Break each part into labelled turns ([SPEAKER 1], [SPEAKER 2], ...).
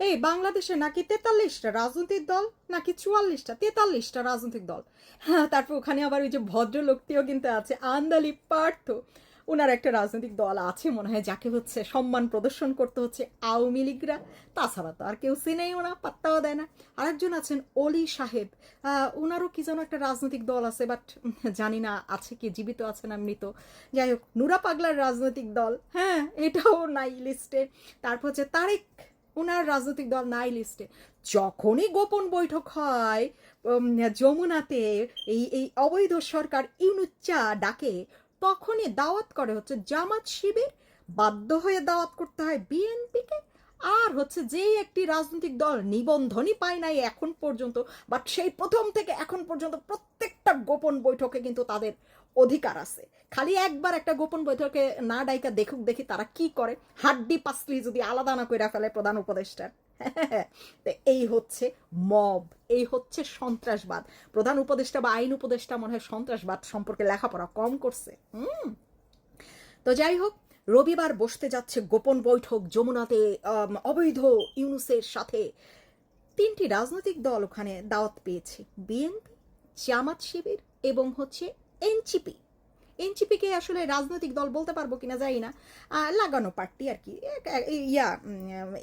[SPEAKER 1] এই বাংলাদেশে নাকি তেতাল্লিশটা রাজনৈতিক দল, নাকি চুয়াল্লিশটা, তেতাল্লিশটা রাজনৈতিক দল? হ্যাঁ তারপর ওখানে আবার ওই যে ভদ্রলোকটিও কিন্তু আছে, আন্দালি পার্থ। ওনার একটা রাজনৈতিক দল আছে মনে হয়, যাকে হচ্ছে সম্মান প্রদর্শন করতে হচ্ছে আওয়ামী লীগরা। তাছাড়া তো আর কেউ চিনেইও না পাত্তাও দেয় না। আরেকজন আছেন অলি সাহেব। ওনারও কি যেন একটা রাজনৈতিক দল আছে, বাট জানি না আছে কি, জীবিত আছে না মৃত। যাই হোক, নুরা পাগলার রাজনৈতিক দল হ্যাঁ এটাও নাই লিস্টে তারপর হচ্ছে তারেক ওনার রাজনৈতিক দল নাই লিস্টে যখনই গোপন বৈঠক হয় যমুনাতে এই এই অবৈধ সরকার ইউনুচ্চা ডাকে, তখনই দাওয়াত করে হচ্ছে জামাত শিবির। বাধ্য হয়ে দাওয়াত করতে হয় বিএনপিকে। আর হচ্ছে যে একটি রাজনৈতিক দল নিবন্ধনই পায় নাই এখন পর্যন্ত, বাট সেই প্রথম থেকে এখন পর্যন্ত প্রত্যেকটা গোপন বৈঠকে কিন্তু তাদের অধিকার আছে। খালি একবার একটা গোপন বৈঠকে না ডাইকা দেখুক দেখি তারা কি করে। হাড্ডি পাসলি যদি আলাদা না করে ফেলে প্রধান উপদেষ্টার তো এই হচ্ছে মব, এই হচ্ছে সন্ত্রাসবাদ। প্রধান উপদেষ্টা বা আইন উপদেষ্টা মনে হয় সন্ত্রাসবাদ সম্পর্কে লেখাপড়া কম করছে। হুম। তো যাই হোক, রবিবার বসতে যাচ্ছে গোপন বৈঠক যমুনাতে অবৈধ ইউনুসের সাথে। তিনটি রাজনৈতিক দল ওখানে দাওয়াত পেয়েছে। বিএনপি, জামাত শিবির এবং হচ্ছে এনচিপি এনচিপিকে আসলে রাজনৈতিক দল বলতে পারব কিনা যাই না। লাগানো পার্টি আর কি। ইয়া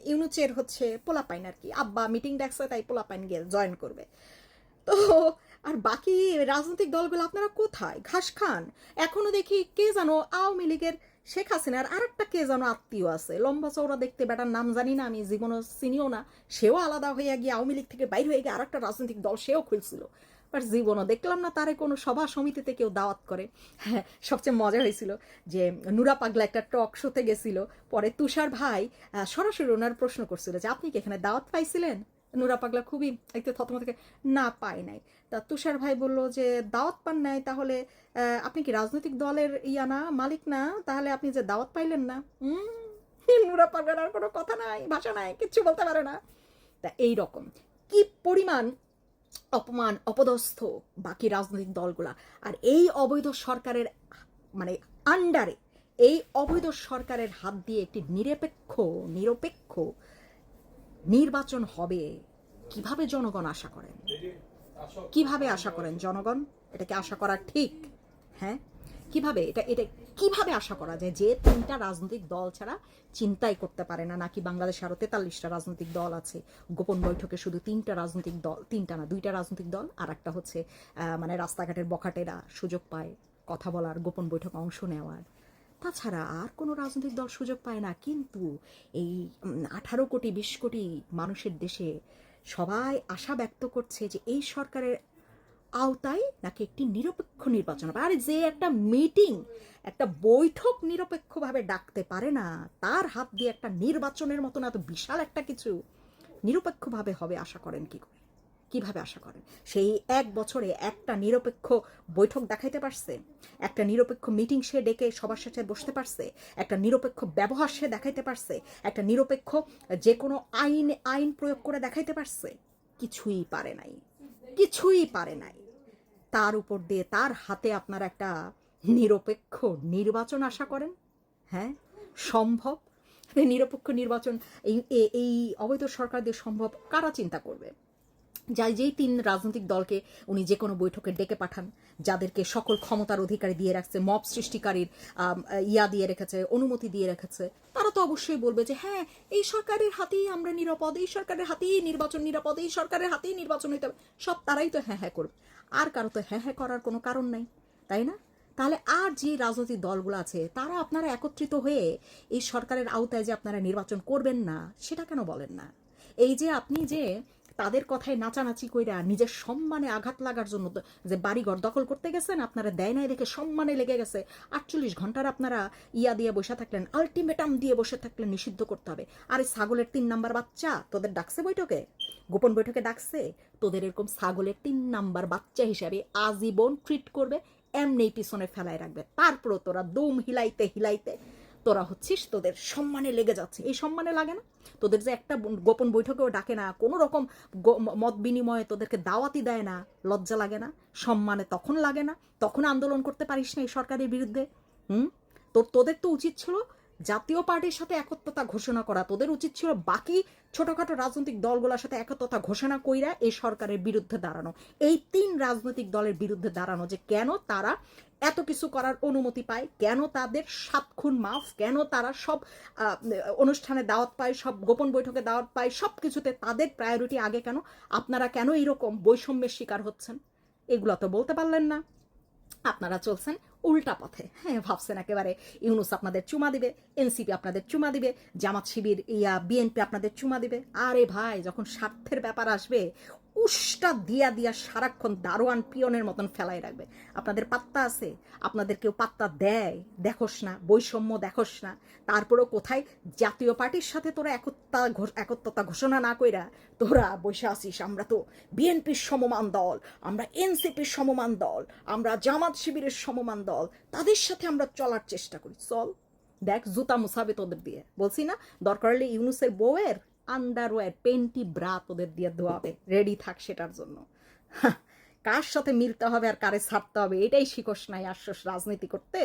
[SPEAKER 1] ইউনুচের হচ্ছে পোলাপাইন আর কি। আব্বা মিটিং ডাকছে, তাই পোলাপাইন গিয়ে জয়েন করবে। তো, আর বাকি রাজনৈতিক দলগুলো আপনারা কোথায়? ঘাস খান। এখনও দেখি কে জানো আওয়ামী লীগের শেখ হাসিনার আর একটা কে যেন আত্মীয় আছে। লম্বা চৌড়া দেখতে বেটার নাম জানি না, আমি জীবনও চিনিও না। সেও আলাদা হয়ে গিয়ে আওয়ামী লীগ থেকে বাইর হয়ে গিয়ে আর একটা রাজনৈতিক দল সেও খুলছিল। বাট জীবনও। দেখলাম না তারে কোনো সভা সমিতিতে কেউ দাওয়াত করে। হ্যাঁ সবচেয়ে মজা হয়েছিল যে নুরা পাগলা একটা টক শোতে গেছিল। পরে তুষার ভাই সরাসরি ওনার প্রশ্ন করছিল যে, আপনি কি এখানে দাওয়াত পাইছিলেন? নুরা পাগলা খুবই একটু থতমত না, পাই নাই। তা তুষার ভাই বলল যে, দাওয়াত পান নাই তাহলে আপনি কি রাজনৈতিক দলের ইয়া না, মালিক না? তাহলে আপনি যে দাওয়াত পাইলেন না? নুরা পাগলার আর কোনো কথা নাই, ভাষা নাই, কিচ্ছু বলতে পারে না। তা এই রকম কি পরিমাণ অপমান, অপদস্থ বাকি রাজনৈতিক দলগুলা। আর এই অবৈধ সরকারের মানে আন্ডারে এই অবৈধ সরকারের হাত দিয়ে একটি নিরপেক্ষ নিরপেক্ষ নির্বাচন হবে কীভাবে জনগণ আশা করেন? কীভাবে আশা করেন জনগণ? এটাকে আশা করা ঠিক? হ্যাঁ? কীভাবে? এটা এটা কীভাবে আশা করা যায় যে তিনটা রাজনৈতিক দল ছাড়া চিন্তাই করতে পারে না? নাকি বাংলাদেশে আরও তেতাল্লিশটা রাজনৈতিক দল আছে? গোপন বৈঠকে শুধু তিনটা রাজনৈতিক দল, তিনটা না, দুইটা রাজনৈতিক দল আর একটা হচ্ছে মানে রাস্তাঘাটের বখাটেরা সুযোগ পায় কথা বলার, গোপন বৈঠকে অংশ নেওয়ার। তাছাড়া আর কোনো রাজনৈতিক দল সুযোগ পায় না, কিন্তু এই আঠারো কোটি, বিশ কোটি মানুষের দেশে সবাই আশা ব্যক্ত করছে যে এই সরকারের আওতায় নাকি একটি নিরপেক্ষ নির্বাচন হবে। আর যে একটা মিটিং একটা বৈঠক নিরপেক্ষভাবে ডাকতে পারে না, তার হাত দিয়ে একটা নির্বাচনের মতন এত বিশাল একটা কিছু নিরপেক্ষভাবে হবে, আশা করেন কি করে? কীভাবে আশা করেন? সেই এক বছরে একটা নিরপেক্ষ বৈঠক দেখাইতে পারছে? একটা নিরপেক্ষ মিটিং সে ডেকে সবার সাথে বসতে পারছে? একটা নিরপেক্ষ ব্যবহার সে দেখাইতে পারছে? একটা নিরপেক্ষ যে কোনো আইন আইন প্রয়োগ করে দেখাইতে পারছে? কিছুই পারে নাই। কিছুই পারে নাই। তার উপর দিয়ে তার হাতে আপনার একটা নিরপেক্ষ নির্বাচন আশা করেন? হ্যাঁ? সম্ভব? নিরপেক্ষ নির্বাচন এই এই অবৈধ সরকার দিয়ে সম্ভব? কারা চিন্তা করবে? যাই যেই তিন রাজনৈতিক দলকে উনি যে কোনো বৈঠকে ডেকে পাঠান, যাদেরকে সকল ক্ষমতার অধিকারী দিয়ে রাখছে, মব সৃষ্টিকারীর ইয়া দিয়ে রেখেছে, অনুমতি দিয়ে রেখেছে, তারা তো অবশ্যই বলবে যে হ্যাঁ এই সরকারের হাতেই আমরা নিরাপদ, এই সরকারের হাতেই নির্বাচন নিরাপদ, এই সরকারের হাতেই নির্বাচন হইতে হবে। সব তারাই তো হ্যাঁ হ্যাঁ করবে। আর কারও তো হ্যাঁ হ্যাঁ করার কোনো কারণ নাই, তাই না? তাহলে আর যে রাজনৈতিক দলগুলো আছে, তারা আপনারা একত্রিত হয়ে এই সরকারের আওতায় যে আপনারা নির্বাচন করবেন না, সেটা কেন বলেন না? এই যে আপনি যে তাদের কথায় নাচানাচি কইরা নিজের সম্মানে আঘাত লাগার জন্য যে বাড়িঘর দখল করতে গেছেন, আপনারা দেয় নাই দেখে সম্মানে লেগে গেছে। আটচল্লিশ ঘণ্টার আপনারা ইয়া দিয়ে বসে থাকলেন, আলটিমেটাম দিয়ে বসে থাকলেন নিষিদ্ধ করতে হবে। আরে ছাগলের তিন নাম্বার বাচ্চা, তোদের ডাকছে বৈঠকে? গোপন বৈঠকে ডাকছে? তোদের এরকম ছাগলের তিন নাম্বার বাচ্চা হিসাবে আজীবন ট্রিট করবে, এমনি পিছনে ফেলায় রাখবে। তারপরও তোরা দুম হিলাইতে হিলাইতে তোরা হচ্ছিস তোদের সম্মানে লেগে যাচ্ছে। এই সম্মানে লাগে না? তোদের যে একটা গোপন বৈঠকেও ডাকে না, কোনো রকম মত বিনিময়ে তোদেরকে দাওয়াতি দেয় না, লজ্জা লাগে না, সম্মানে তখন লাগে না, তখন আন্দোলন করতে পারিস না এই সরকারের বিরুদ্ধে। হুম? তোর তোদের তো উচিত ছিল জাতীয় পার্টির সাথে একত্রতা ঘোষণা করা, তোদের উচিত ছিল বাকি ছোটখাটো রাজনৈতিক দলগুলোর সাথে একত্রতা ঘোষণা কইরা এই সরকারের বিরুদ্ধে দাঁড়ানো। এই তিন রাজনৈতিক দলের বিরুদ্ধে দাঁড়ানো যে কেন তারা এত কিছু করার অনুমতি পায়। কেন তাদের সাত খুন মাফ? কেন তারা সব অনুষ্ঠানে দাওয়াত পায়, সব গোপন বৈঠকে দাওয়াত পায়, সব কিছুতে তাদের প্রায়োরিটি আগে কেন? আপনারা কেন এইরকম বৈষম্যের শিকার হচ্ছেন? এগুলো তো বলতে পারলেন না। আপনারা চলছেন উল্টা পথে। হ্যাঁ ভাবছেন একেবারে ইউনুস আপনাদের চুমা দিবে, এনসিপি আপনাদের চুমা দিবে, জামাত শিবির, ইয়া, বিএনপি আপনাদের চুমা দিবে। আরে ভাই, যখন স্বার্থের ব্যাপার আসবে উষ্টা দিয়া দিয়া সারাক্ষণ দারোয়ান পিয়নের মতন ফেলাই রাখবে। আপনাদের পাত্তা আছে, আপনাদের কেউ পাত্তা দেয়, দেখোস না, বৈষম্য দেখোস না। তারপরেও কোথায়? জাতীয় পার্টির সাথে তোরা একতা ঘো- একত্রতা ঘোষণা না কইরা তোরা বসে আসিস আমরা তো বিএনপির সমমান দল, আমরা এনসিপির সমমান দল, আমরা জামাত শিবিরের সমমান দল। তাদের সাথে আমরা চলার চেষ্টা করি। চল, দেখ, জুতা মুসাবে তোদের দিয়ে। বলছি না, দরকার হলে ইউনুসের বউয়ের আন্ডারওয়্যার পেন্টি ব্রা তোদের দিয়ে ধোয়াবে রেডি থাক সেটার জন্য। কার সাথে মিলতে হবে আর কারে ছাড়তে হবে, এটাই শিখোস নাই আশ্বাস রাজনীতি করতে?